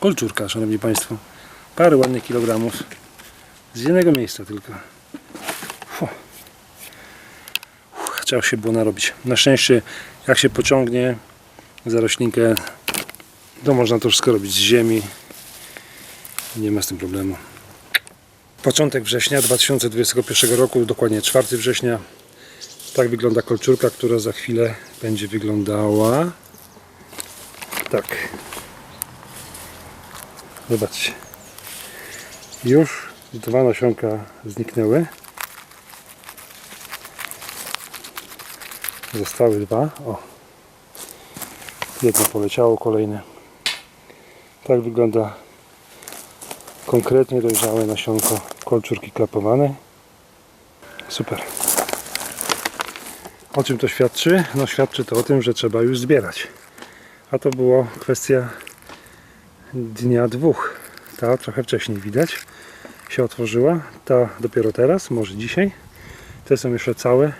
Kolczurka, szanowni państwo. Parę ładnych kilogramów. Z jednego miejsca tylko. Fu. Uff, Trzeba się było narobić. Na szczęście, jak się pociągnie za roślinkę, to można to wszystko robić z ziemi. Nie ma z tym problemu. Początek września 2021 roku, dokładnie 4 września. Tak wygląda kolczurka, która za chwilę będzie wyglądała tak. Zobaczcie. Już dwa nasionka zniknęły. Zostały dwa. O. Jedno poleciało, kolejne. Tak wygląda konkretnie dojrzałe nasionko kolczurki klapowanej. Super. O czym to świadczy? No świadczy to o tym, że trzeba już zbierać. A to było kwestia dnia dwóch. Ta trochę wcześniej widać się otworzyła. Ta dopiero teraz, może dzisiaj. Te są jeszcze całe.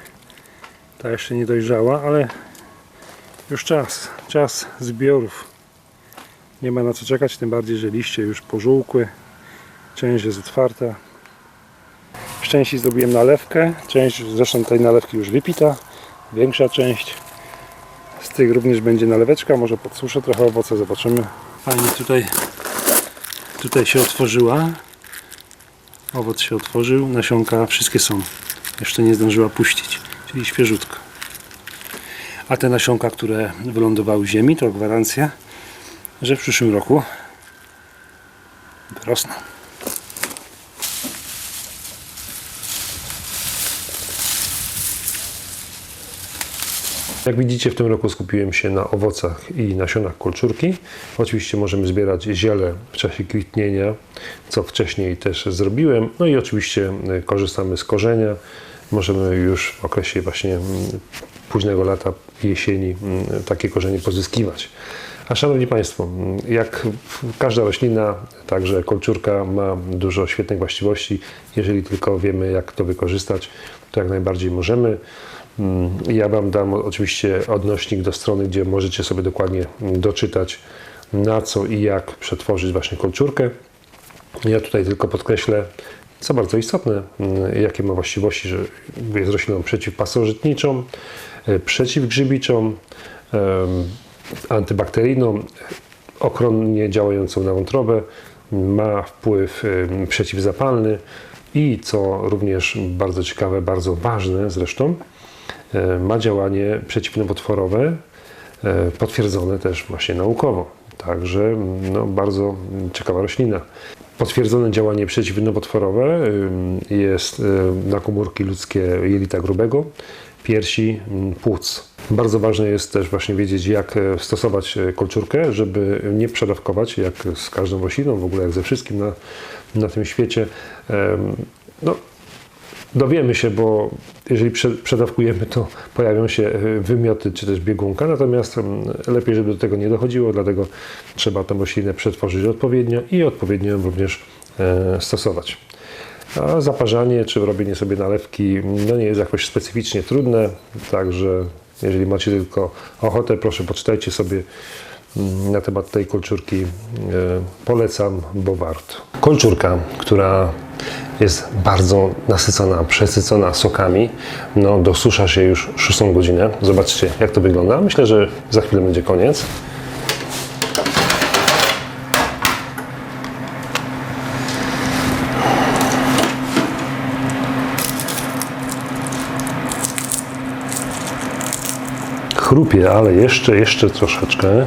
Ta jeszcze nie dojrzała, ale już czas. Czas zbiorów. Nie ma na co czekać, tym bardziej, że liście już pożółkły. Część jest otwarta. W części zrobiłem nalewkę. Część zresztą tej nalewki już wypita. Większa część. Z tych również będzie naleweczka, może podsuszę trochę owoce, zobaczymy. Fajnie tutaj, tutaj się otworzyła. Owoc się otworzył, nasionka wszystkie są. Jeszcze nie zdążyła puścić, czyli świeżutko. A te nasionka, które wylądowały w ziemi, to gwarancja, że w przyszłym roku wyrosną. Jak widzicie, w tym roku skupiłem się na owocach i nasionach kolczurki. Oczywiście możemy zbierać ziele w czasie kwitnienia, co wcześniej też zrobiłem. No i oczywiście y, korzystamy z korzenia. Możemy już w okresie właśnie mm, późnego lata, jesieni mm, takie korzenie pozyskiwać. A szanowni Państwo, mm, jak każda roślina, także kolczurka ma dużo świetnych właściwości. Jeżeli tylko wiemy, jak to wykorzystać, to jak najbardziej możemy. Mm, Ja Wam dam oczywiście odnośnik do strony, gdzie możecie sobie dokładnie doczytać, na co i jak przetworzyć właśnie kolczurkę. Ja tutaj tylko podkreślę, co bardzo istotne, mm, jakie ma właściwości, że jest rośliną przeciwpasożytniczą, e, przeciwgrzybiczą, antybakteryjną, ochronnie działającą na wątrobę, ma wpływ przeciwzapalny i co również bardzo ciekawe, bardzo ważne zresztą, ma działanie przeciwnowotworowe, e, potwierdzone też właśnie naukowo. Także no, bardzo ciekawa roślina. Potwierdzone działanie przeciwnowotworowe ym, jest ym, na komórki ludzkie jelita grubego, piersi, ym, płuc. Bardzo ważne jest też właśnie wiedzieć, jak e, stosować e, kolczurkę, żeby nie przedawkować, jak z każdą rośliną, w ogóle jak ze wszystkim na, na tym świecie. No, dowiemy się, bo jeżeli prze- przedawkujemy, to pojawią się e, wymioty czy też biegunka, natomiast mm, lepiej, żeby do tego nie dochodziło, dlatego trzeba tę roślinę przetworzyć odpowiednio i odpowiednio ją również e, stosować. A zaparzanie czy robienie sobie nalewki no nie jest jakoś specyficznie trudne, także jeżeli macie tylko ochotę, proszę poczytajcie sobie mm, na temat tej kolczurki. E, Polecam, bo warto. Kolczurka, która jest bardzo nasycona, przesycona sokami, no dosusza się już 6 godzinę. Zobaczcie, jak to wygląda. Myślę, że za chwilę będzie koniec. Chrupie, ale jeszcze, jeszcze troszeczkę.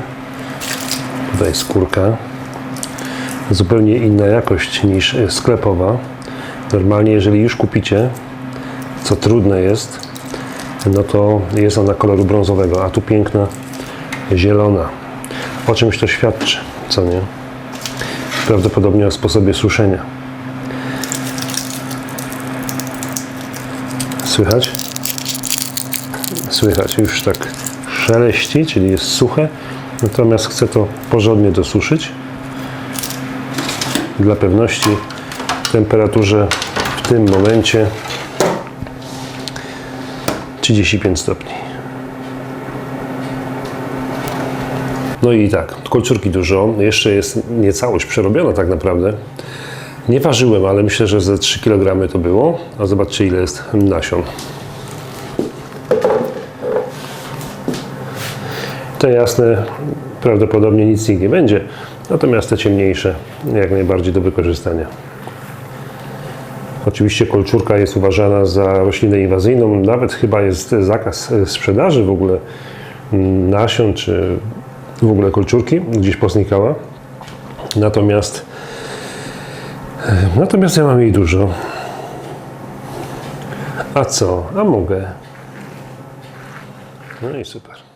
Tutaj skórka. Zupełnie inna jakość niż sklepowa. Normalnie, jeżeli już kupicie, co trudne jest, no to jest ona koloru brązowego, a tu piękna zielona. O czymś to świadczy, co nie? Prawdopodobnie o sposobie suszenia. Słychać? Słychać, już tak szeleści, czyli jest suche, natomiast chcę to porządnie dosuszyć. Dla pewności temperaturze w tym momencie 35 stopni. No i tak, kolczurki dużo. Jeszcze jest niecałość przerobiona tak naprawdę. Nie ważyłem, ale myślę, że ze 3 kg to było. A zobaczcie ile jest nasion. Te jasne prawdopodobnie nic z nich nie będzie, natomiast te ciemniejsze jak najbardziej do wykorzystania. Oczywiście kolczurka jest uważana za roślinę inwazyjną, nawet chyba jest zakaz sprzedaży w ogóle mm, nasion czy w ogóle kolczurki, gdzieś posnikała. Natomiast natomiast ja mam jej dużo. A co? A mogę. No i super.